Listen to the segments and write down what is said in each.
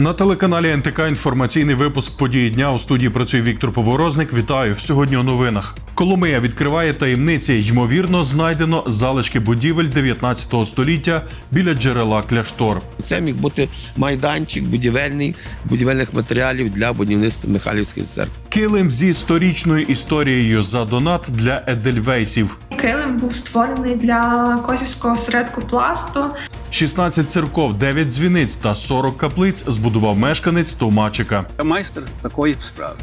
На телеканалі НТК інформаційний випуск події дня у студії працює Віктор Поворозник. Вітаю сьогодні у новинах. Коломия відкриває таємниці. Ймовірно, знайдено залишки будівель 19 століття біля джерела Кляштор. Це міг бути майданчик будівельний будівельних матеріалів для будівництва Михайлівської церкви. Килим зі сторічною історією за донат для едельвейсів. Килим був створений для косівського осередку пласту. 16 церков, 9 дзвіниць та 40 каплиць збудував мешканець Томачика. Я майстер такої справи.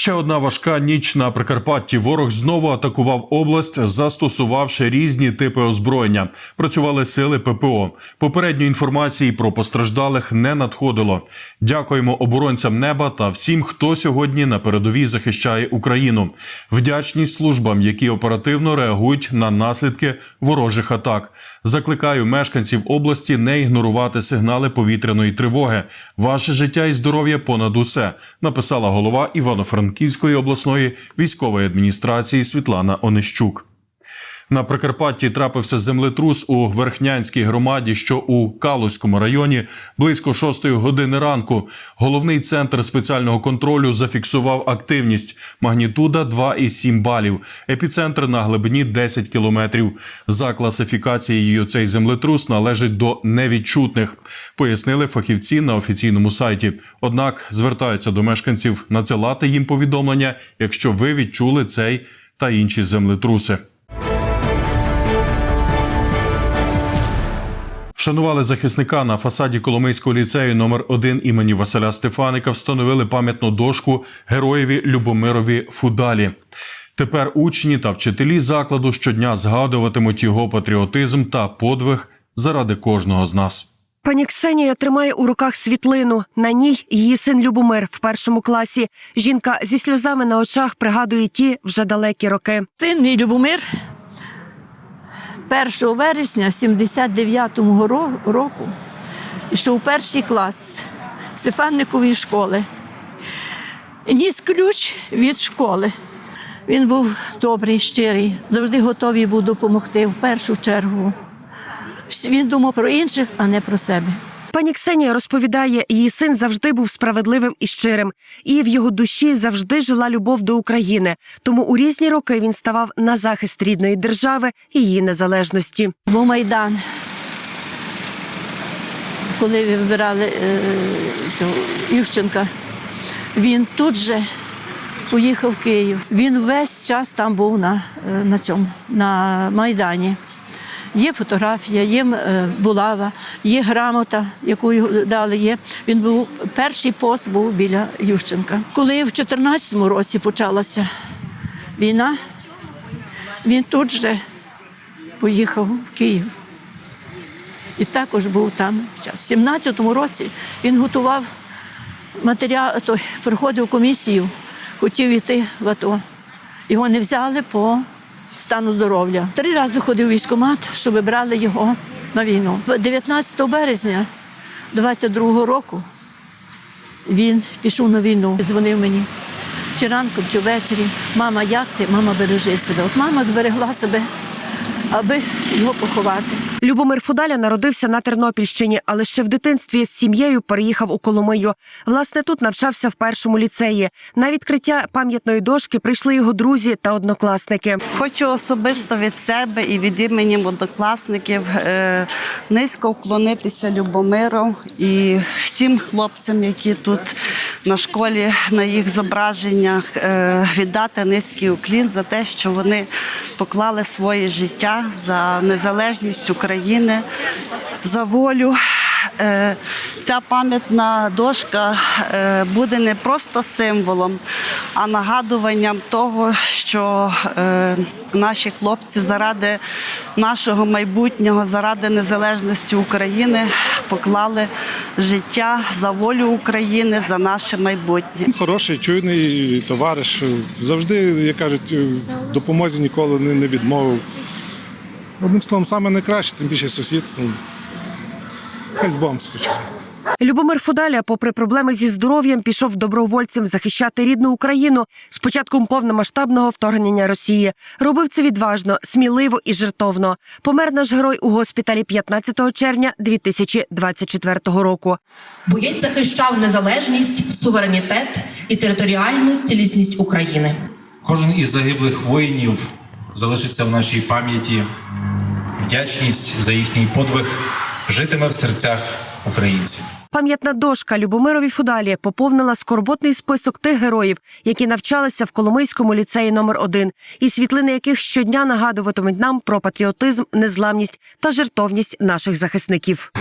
Ще одна важка ніч на Прикарпатті. Ворог знову атакував область, застосувавши різні типи озброєння. Працювали сили ППО. Попередньої інформації про постраждалих не надходило. Дякуємо оборонцям неба та всім, хто сьогодні на передовій захищає Україну. Вдячність службам, які оперативно реагують на наслідки ворожих атак. Закликаю мешканців області не ігнорувати сигнали повітряної тривоги. Ваше життя і здоров'я понад усе, написала голова Івано-Франківської обласної військової адміністрації Світлана Онищук. На Прикарпатті трапився землетрус у Верхнянській громаді, що у Калузькому районі близько 6 години ранку. Головний центр спеціального контролю зафіксував активність. Магнітуда 2,7 балів. Епіцентр на глибині 10 кілометрів. За класифікацією цей землетрус належить до невідчутних, пояснили фахівці на офіційному сайті. Однак звертаються до мешканців надсилати їм повідомлення, якщо ви відчули цей та інші землетруси. Вшанували захисника на фасаді Коломийського ліцею номер 1 імені Василя Стефаника. Встановили пам'ятну дошку героєві Любомирові Фудалі. Тепер учні та вчителі закладу щодня згадуватимуть його патріотизм та подвиг заради кожного з нас. Пані Ксенія тримає у руках світлину. На ній її син Любомир в першому класі. Жінка зі сльозами на очах пригадує ті вже далекі роки. Син мій Любомир 1 вересня 79-го року йшов перший клас Стефанникової школи. Ніс ключ від школи. Він був добрий, щирий, завжди готовий був допомогти в першу чергу. Він думав про інших, а не про себе. Пані Ксенія розповідає, її син завжди був справедливим і щирим, і в його душі завжди жила любов до України. Тому у різні роки він ставав на захист рідної держави і її незалежності. Був Майдан. Коли вибирали е, цього Ющенка, він тут же поїхав в Київ. Він весь час там був на, е, на цьому, на Майдані. Є фотографія, є е, булава, є грамота, яку дали. Є. Він був перший пост був біля Ющенка. Коли в 2014 році почалася війна, він тут же поїхав в Київ. І також був там. В 17-му році він готував матеріал, той, проходив комісію, хотів йти в АТО. Його не взяли по стану здоров'я. Три рази ходив у військкомат, щоб брали його на війну. 19 березня 22-го року він пішов на війну, дзвонив мені. Чи ранком, чи ввечері. Мама, як ти? Мама, бережи себе. От мама зберегла себе, аби його поховати. Любомир Фудаля народився на Тернопільщині, але ще в дитинстві з сім'єю переїхав у Коломию. Власне, тут навчався в першому ліцеї. На відкриття пам'ятної дошки прийшли його друзі та однокласники. Хочу особисто від себе і від імені однокласників е, низько вклонитися Любомиру і всім хлопцям, які тут на школі на їх зображеннях, е, віддати низький уклін за те, що вони поклали своє життя за незалежність України, за волю. Е, Ця пам'ятна дошка е, буде не просто символом, а нагадуванням того, що е, наші хлопці заради нашого майбутнього, заради незалежності України поклали життя за волю України, за наше майбутнє. Хороший, чуйний товариш. Завжди, як кажуть, в допомозі ніколи не, не відмовив. Одним словом, саме найкраще, тим більше сусід. Хай з Богом скучає. Любомир Фудаля, попри проблеми зі здоров'ям, пішов добровольцем захищати рідну Україну з початком повномасштабного вторгнення Росії. Робив це відважно, сміливо і жертовно. Помер наш герой у госпіталі 15 червня 2024 року. Боєць захищав незалежність, суверенітет і територіальну цілісність України. Кожен із загиблих воїнів залишиться в нашій пам'яті. Вдячність за їхній подвиг житиме в серцях українців. Пам'ятна дошка Любомирові Фудалі поповнила скорботний список тих героїв, які навчалися в Коломийському ліцеї номер 1 і світлини яких щодня нагадуватимуть нам про патріотизм, незламність та жертовність наших захисників.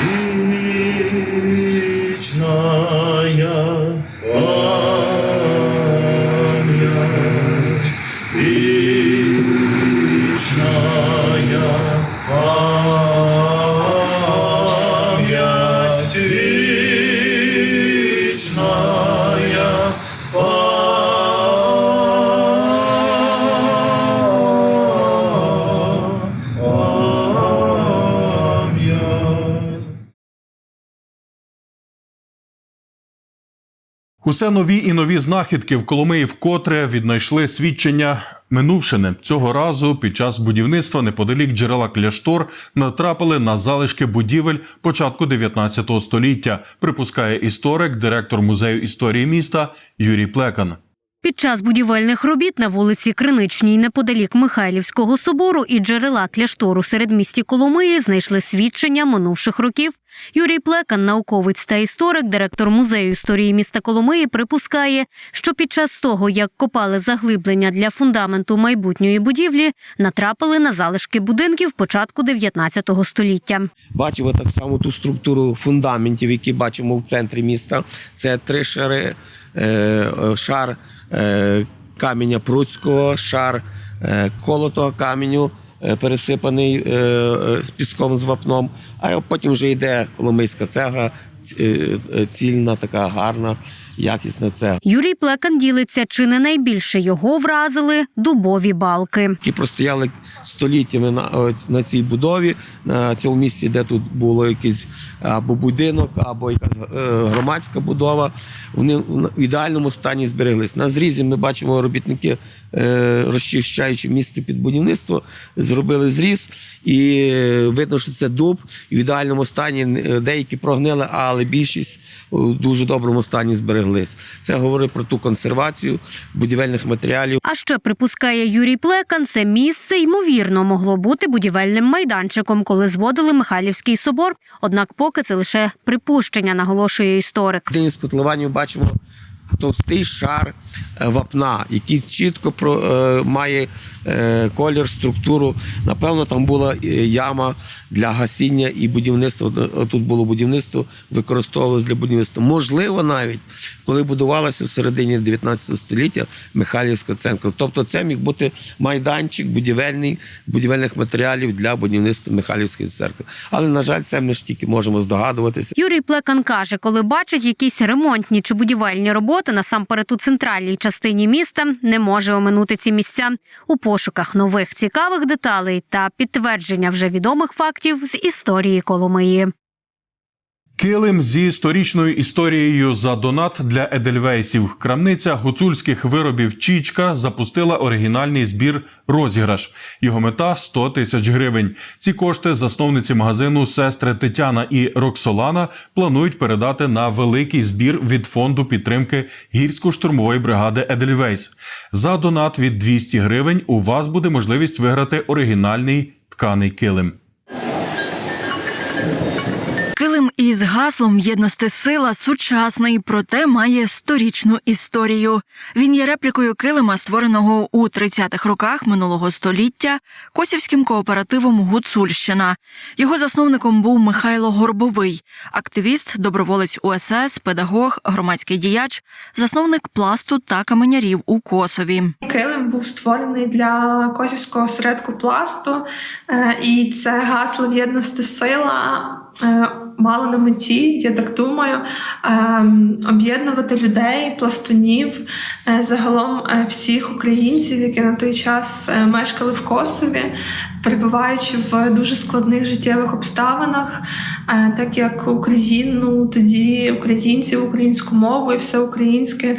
Усе нові і нові знахідки в Коломиї вкотре віднайшли свідчення минувшини. Цього разу під час будівництва неподалік джерела кляштор натрапили на залишки будівель початку 19 століття. Припускає історик, директор музею історії міста Юрій Плекан. Під час будівельних робіт на вулиці Криничній, неподалік Михайлівського собору і джерела кляштору серед місті Коломиї знайшли свідчення минувших років. Юрій Плекан, науковець та історик, директор музею історії міста Коломиї, припускає, що під час того, як копали заглиблення для фундаменту майбутньої будівлі, натрапили на залишки будинків початку 19 століття. Бачимо так само ту структуру фундаментів, які бачимо в центрі міста. Це три шари, е, шар е, каменя пруцького, шар е, колотого каменю, е, пересипаний з піском з вапном. А потім вже йде коломийська цегла, ц- е, цільна, така гарна, якісна цегла. Юрій Плекан ділиться, чи не найбільше його вразили дубові балки. які простояли століттями на, на цій будові, на цьому місці, де тут було якийсь або будинок, або якась е, громадська будова. Вони в ідеальному стані збереглись. На зрізі ми бачимо робітники, е, розчищаючи місце під будівництво, зробили зріз, і видно, що це дуб в ідеальному стані. Е, Деякі прогнили, але більшість у дуже доброму стані збереглись. Це говорить про ту консервацію будівельних матеріалів. А ще припускає Юрій Плекан, це місце ймовірно могло бути будівельним майданчиком, коли зводили Михайлівський собор. Однак, поки це лише припущення, наголошує історик. В одній з котлованів бачимо товстий шар е, вапна, який чітко про, е, має колір, структуру. Напевно, там була е, яма для гасіння і будівництва. Е, Тут було будівництво, використовувалось для будівництва. Можливо, навіть коли будувалося в середині 19 століття Михайлівська церква. Тобто, це міг бути майданчик будівельний будівельних матеріалів для будівництва Михайлівської церкви. Але на жаль, це ми ж тільки можемо здогадуватися. Юрій Плекан каже, коли бачить якісь ремонтні чи будівельні роботи насамперед у центральній частині міста, не може оминути ці місця у пошуках нових цікавих деталей та підтвердження вже відомих фактів з історії Коломиї. Килим зі історичною історією за донат для едельвейсів. Крамниця гуцульських виробів Чічка запустила оригінальний збір розіграш. Його мета 100 тисяч гривень. Ці кошти засновниці магазину сестри Тетяна і Роксолана планують передати на великий збір від фонду підтримки гірсько-штурмової бригади Едельвейс. За донат від 200 гривень у вас буде можливість виграти оригінальний тканий килим. Килим із гаслом єдності сила сучасний, проте має сторічну історію. Він є реплікою килима, створеного у 30-х роках минулого століття косівським кооперативом Гуцульщина. Його засновником був Михайло Горбовий, активіст, доброволець УСС, педагог, громадський діяч, засновник пласту та каменярів у Косові. Килим був створений для косівського осередку пласту, е, і це гасло в єдності сила мала на меті, я так думаю, ем, об'єднувати людей, пластунів, е, загалом е, всіх українців, які на той час е, мешкали в Косові, перебуваючи в дуже складних життєвих обставинах, е, так як Україну тоді українців, українську мову і все українське е,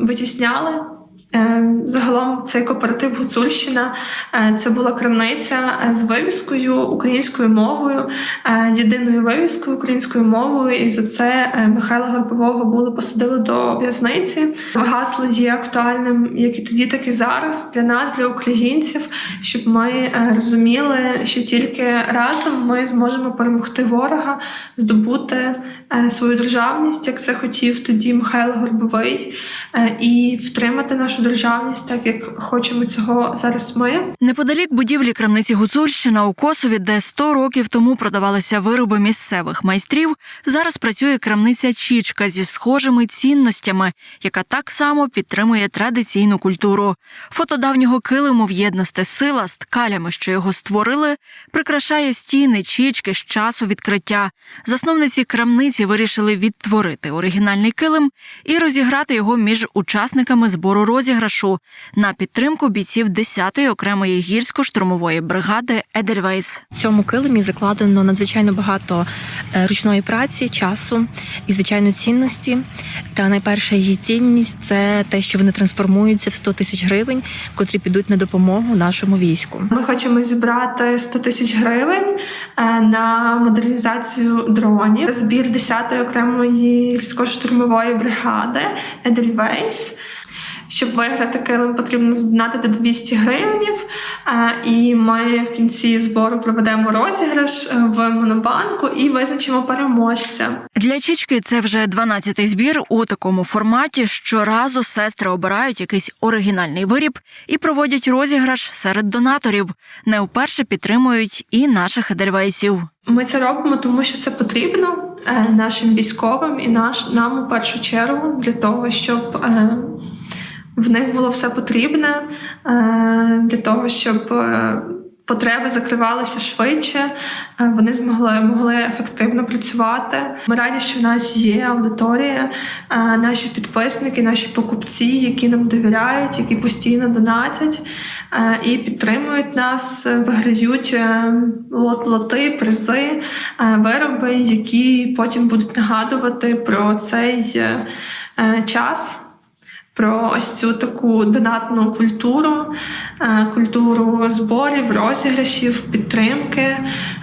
витісняли. Е, Загалом цей кооператив Гуцульщина е, це була крамниця е, з вивіскою українською мовою, єдиною вивіскою українською мовою. І за це Михайла Горбового були посадили до в'язниці. Гасло є актуальним як і тоді, так і зараз для нас, для українців, щоб ми розуміли, що тільки разом ми зможемо перемогти ворога, здобути свою державність, як це хотів тоді Михайло Горбовий, і втримати нашу державність, так як хочемо цього зараз ми. Неподалік будівлі крамниці Гуцульщина у Косові, де 100 років тому продавалися вироби місцевих майстрів, зараз працює крамниця Чічка зі схожими цінностями, яка так само підтримує традиційну культуру. Фото давнього килиму в єдності сила з ткалями, що його створили, прикрашає стіни Чічки з часу відкриття. Засновниці крамниці вирішили відтворити оригінальний килим і розіграти його між учасниками збору розіграшу на підтримку бійців 10-ї окремої гірсько-штурмової бригади Едельвейс. В цьому килимі закладено надзвичайно багато е, ручної праці, часу і звичайно цінності. Та найперша її цінність це те, що вони трансформуються в 100 тисяч гривень, котрі підуть на допомогу нашому війську. Ми хочемо зібрати 100 тисяч гривень е, на модернізацію дронів. Збір 10-ї окремої гірсько-штурмової бригади Едельвейс. Щоб виграти килим, потрібно здонатити 200 гривнів. Е, І ми в кінці збору проведемо розіграш е, в монобанку і визначимо переможця. Для Чічки це вже 12-й збір у такому форматі. Щоразу сестри обирають якийсь оригінальний виріб і проводять розіграш серед донаторів. Не вперше підтримують і наших едельвейсів. Ми це робимо, тому що це потрібно е, нашим військовим і наш нам у першу чергу для того, щоб в них було все потрібне, е, для того, щоб е, потреби закривалися швидше, е, вони змогли могли ефективно працювати. Ми раді, що в нас є аудиторія, наші підписники, наші покупці, які нам довіряють, які постійно донатять і підтримують нас, виграють лоти, призи, вироби, які потім будуть нагадувати про цей час. Про ось цю таку донатну культуру, е, культуру зборів, розіграшів, підтримки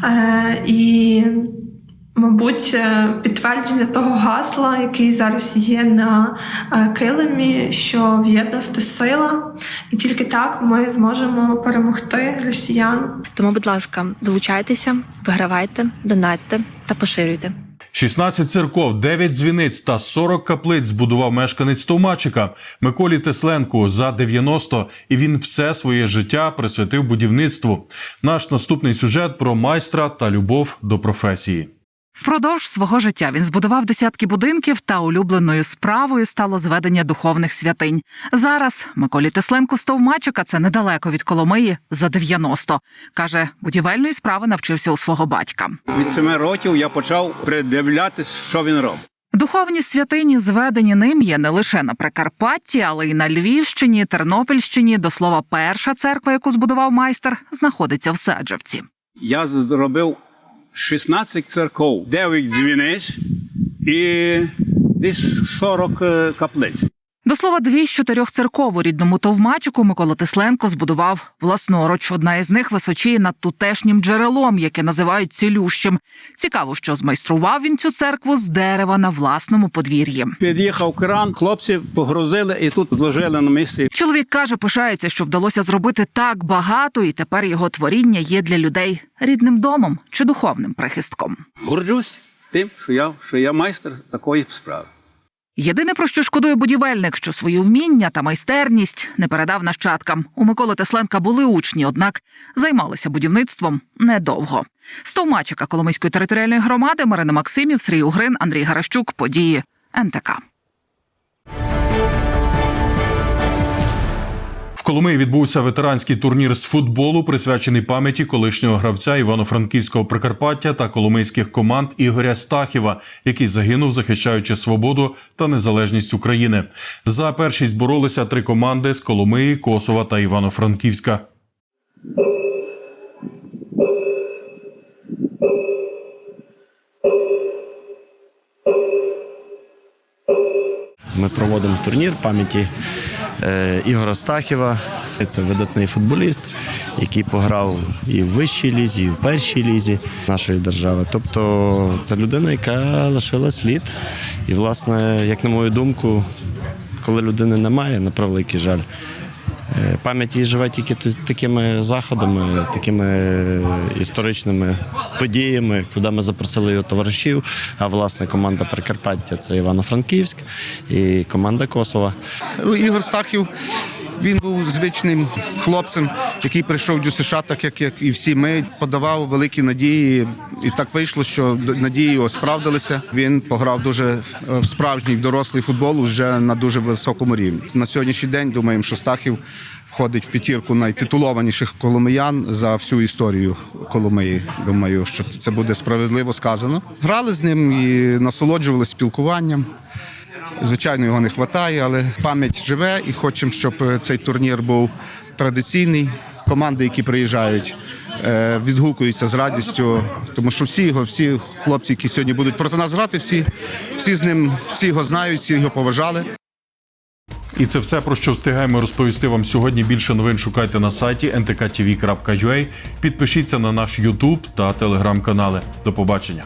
е, і, мабуть, е, підтвердження того гасла, який зараз є на килимі, що в єдності сила, і тільки так ми зможемо перемогти росіян. Тому, будь ласка, долучайтеся, вигравайте, донатьте та поширюйте. 16 церков, 9 дзвіниць та 40 каплиць збудував мешканець Товмачика Миколі Тесленку за 90, і він все своє життя присвятив будівництву. Наш наступний сюжет про майстра та любов до професії. Впродовж свого життя він збудував десятки будинків та улюбленою справою стало зведення духовних святинь. Зараз Миколі Тесленко з Товмачика це недалеко від Коломиї за 90. Каже, будівельної справи навчився у свого батька. Від семи років я почав придивлятись, що він робить. Духовні святині, зведені ним, є не лише на Прикарпатті, але й на Львівщині, Тернопільщині. До слова, перша церква, яку збудував майстер, знаходиться в Саджавці. Я зробив 16 церков, 9 дзвіниць і десь 40 е, каплиць. До слова, дві з чотирьох церков у рідному Товмачику Микола Тесленко збудував власноруч. Одна із них височіє над тутешнім джерелом, яке називають цілющим. Цікаво, що змайстрував він цю церкву з дерева на власному подвір'ї. Під'їхав кран, хлопці погрузили і тут зложили на місці. Чоловік каже, пишається, що вдалося зробити так багато, і тепер його творіння є для людей рідним домом чи духовним прихистком. Горджусь тим, що я, що я майстер такої справи. Єдине про що шкодує будівельник, що свої вміння та майстерність не передав нащадкам. У Миколи Тесленка були учні, однак займалися будівництвом недовго. З Товмачика Коломийської територіальної громади Марина Максимів, Сергій Угрин, Андрій Гаращук. Події НТК. Коломиї відбувся ветеранський турнір з футболу, присвячений пам'яті колишнього гравця Івано-Франківського Прикарпаття та коломийських команд Ігоря Стахіва, який загинув, захищаючи свободу та незалежність України. За першість боролися три команди з Коломиї, Косова та Івано-Франківська. Ми проводимо турнір пам'яті Ігора Стахіва. Це видатний футболіст, який пограв і в вищій лізі, і в першій лізі нашої держави. Тобто це людина, яка лишила слід. І, власне, як на мою думку, коли людини немає, на превеликий жаль. Е, Пам'ять її живе тільки такими заходами, такими е, історичними подіями, куди ми запросили його товаришів. А власне команда Прикарпаття це Івано-Франківськ і команда Косова. Ну, Ігор Стахів. Він був звичним хлопцем, який прийшов до США, так як, як і всі ми, подавав великі надії. І так вийшло, що надії справдилися. Він пограв дуже е, в справжній в дорослий футбол вже на дуже високому рівні. На сьогоднішній день думаємо, що Стахів входить в п'ятірку найтитулованіших коломиян за всю історію Коломиї. Думаю, що це буде справедливо сказано. Грали з ним і насолоджувалися спілкуванням. Звичайно, його не вистачає, але пам'ять живе і хочемо, щоб е, цей турнір був традиційний. Команди, які приїжджають, е, відгукуються з радістю, тому що всі його, всі хлопці, які сьогодні будуть проти нас грати, всі, всі з ним, всі його знають, всі його поважали. І це все про що встигаємо розповісти вам сьогодні. Більше новин шукайте на сайті ntktv.ua. Підпишіться на наш YouTube та телеграм-канали. До побачення.